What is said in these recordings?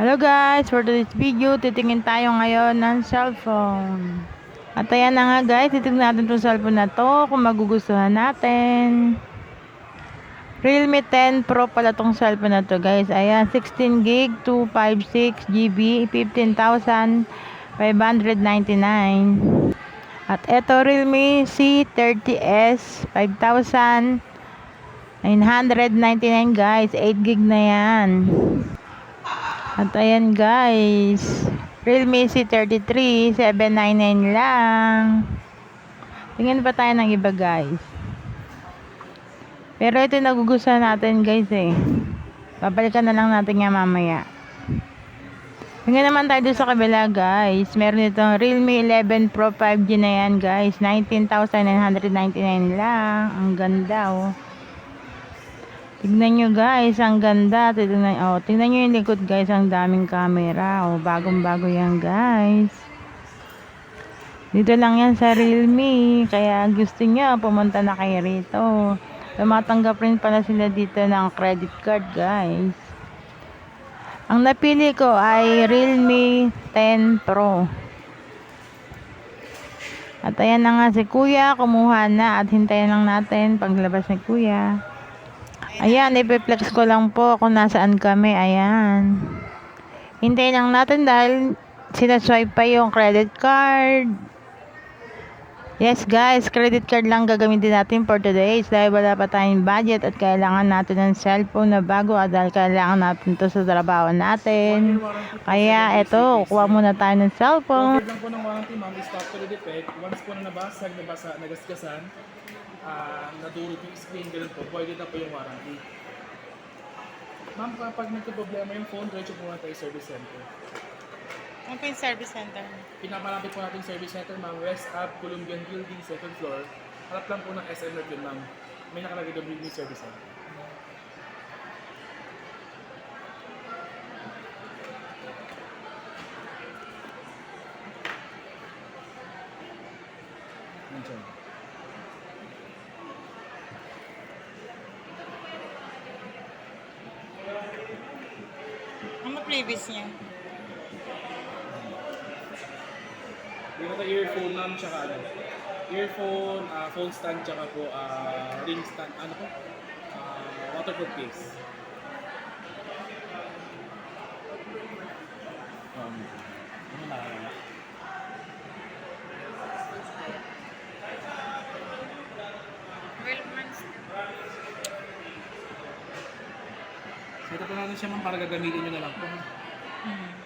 Hello guys, for today's video, titingin tayo ngayon ng cellphone. At ayan na nga guys, titignan natin itong cellphone na to kung magugustuhan natin. Realme 10 Pro pala tong cellphone na to guys. Ayan, 16 gig, 256 GB, 15,599. At eto Realme C30s, 5,999 guys. 8 gig na yan. At ayan guys, Realme C33, 799 lang. Tingnan pa tayo ng iba guys. Pero ito nagugustuhan natin guys eh. Babalikan na lang natin nga mamaya. Tingnan naman tayo sa kabila guys. Meron itong Realme 11 Pro 5G na yan guys. 19,999 lang. Ang ganda oh. Tignan nyo guys, ang ganda. Tignan, oh, tignan nyo yung likod guys, ang daming camera. Oh, bagong bago yan guys. Dito lang yan sa Realme. Kaya gusto nyo, pumunta na kayo rito. Tumatanggap rin pala sila dito ng credit card guys. Ang napili ko ay Realme 10 Pro. At ayan na nga si Kuya, kumuha na at hintayin lang natin paglabas ni Kuya. Ayan, ipiplex ko lang po kung nasaan kami. Ayan. Hintayin lang natin dahil sinaswipe pa yung credit card. Yes guys, credit card lang gagamitin natin for today dahil wala pa tayong budget at kailangan natin ng cellphone na bago at dahil kailangan natin to sa trabaho natin. Kaya eto, kuha muna tayo ng cellphone. Pag lang po ng warranty, ma'am, is the defect. Once po na nabasag, nabasa, nagasgasan, ah, nadurog yung screen, ganun po, voided na po yung warranty. Ma'am, kapag nagka-problema yung phone, diretso po tayo service center. Ano po yung service center? Pinamalapit po natin service center, ma'am, West Ave, Columbian Building, second floor. Harap lang po ng SM North yun, ma'am. May nakalagay doon yung service center. Nandiyan. Ano previous niya? Yung ito earphone ma'am, tsaka ano, earphone, ah, phone stand, tsaka po ah, ring stand, ano po? Ah, waterproof case. Um, ano na? 12 months. Set up na natin siya ma'am para gagamitin nyo na lang po. Hmm.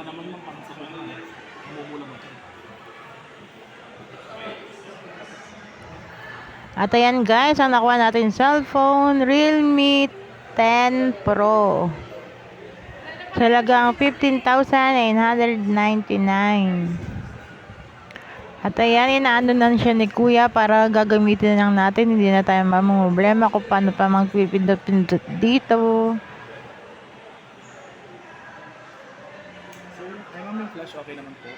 Ito naman ma'am, pang sa mga mamumula mo. At ayan guys, ang nakuha natin cellphone, Realme 10 Pro. Talagang 15,999. At ayan, inaano na siya ni Kuya para gagamitin na lang natin. Hindi na tayo mamumblema kung paano pa magpipindot-pindot dito. So, ay okay naman po.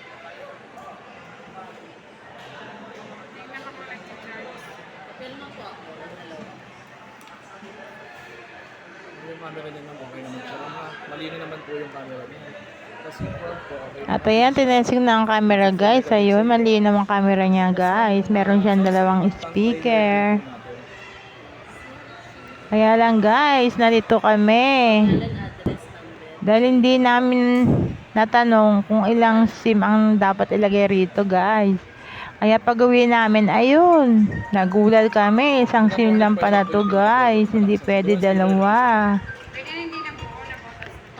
Yung camera niya ma'am, okay naman siya. Malino naman po yung camera niya. Po, okay. At ayan, tinesing na ang camera guys. Ayun, malinaw ang camera niya guys. Meron siyang dalawang speaker. Kaya lang guys, nalito kami. Dahil hindi namin natanong kung ilang SIM ang dapat ilagay rito guys. Kaya pag uwi namin, ayun, nagulat kami. Isang SIM lang pala to guys. Hindi pwede dalawa.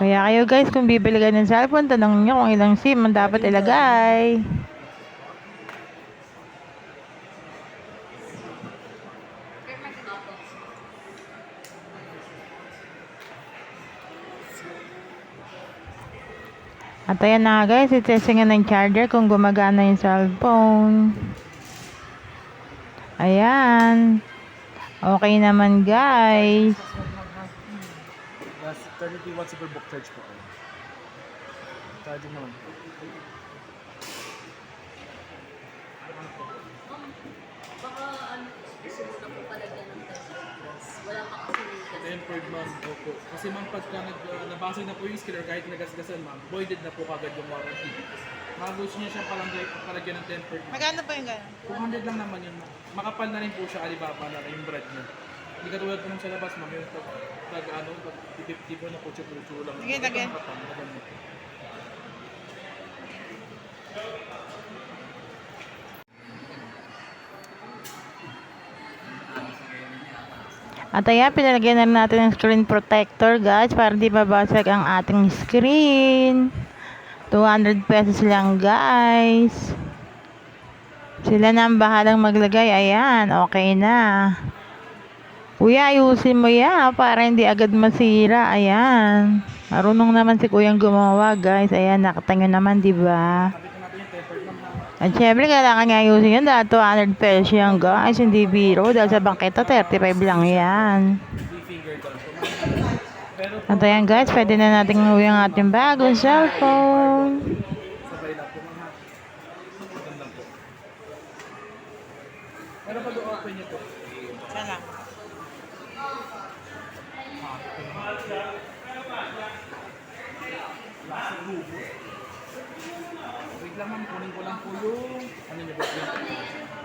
Kaya kayo guys, kung bibili kayo ng cellphone, tanong nyo kung ilang SIM ang dapat ilagay. At ayan na nga guys, itesting nga ng charger kung gumagana yung cellphone. Ayan. Okay naman guys. Yes, 33 watts per book charge po. Charging naman. Baka ano, gusto mo na po palagyan ng test. Wala pa kasi kasi. Tempered ma'am, opo. Kasi ma'am, pagka nag, uh, nabasag na po yung skill or kahit nagasgasan ma'am, voided na po kagad yung warranty. Mga gusto niya siyang palagay, palagyan ng tempered. Magkano po yung gano'n? 200 lang naman yun. ma'am. Makapal na rin po siya, Alibaba na yung brand niya. Hindi katulad po nung sa labas, ma'am, yung pag, pag ano, pag titip po na putyo-putyo lang. Sige, makapal, At ayan, pinalagyan na rin natin ng screen protector guys para di mabasag ang ating screen. 200 pesos lang guys. Sila na ang bahalang maglagay. Ayan, okay na. Kuya, ayusin mo yan para hindi agad masira. Ayan. Marunong naman si kuyang gumawa guys. Ayan, nakatayo naman, di ba? Sabi ko natin yung tempered ma'am na At syempre, kailangan nga ayusin yun dahil 200 pesos yan guys. Hindi biro dahil sa bangketa 35 lang yan. At ayan guys, pwede na natin uwi ang ating bagong cellphone. Pero pag open niyo po, Sana. Wait lang ma'am, kunin ko lang po yung ano niyo ba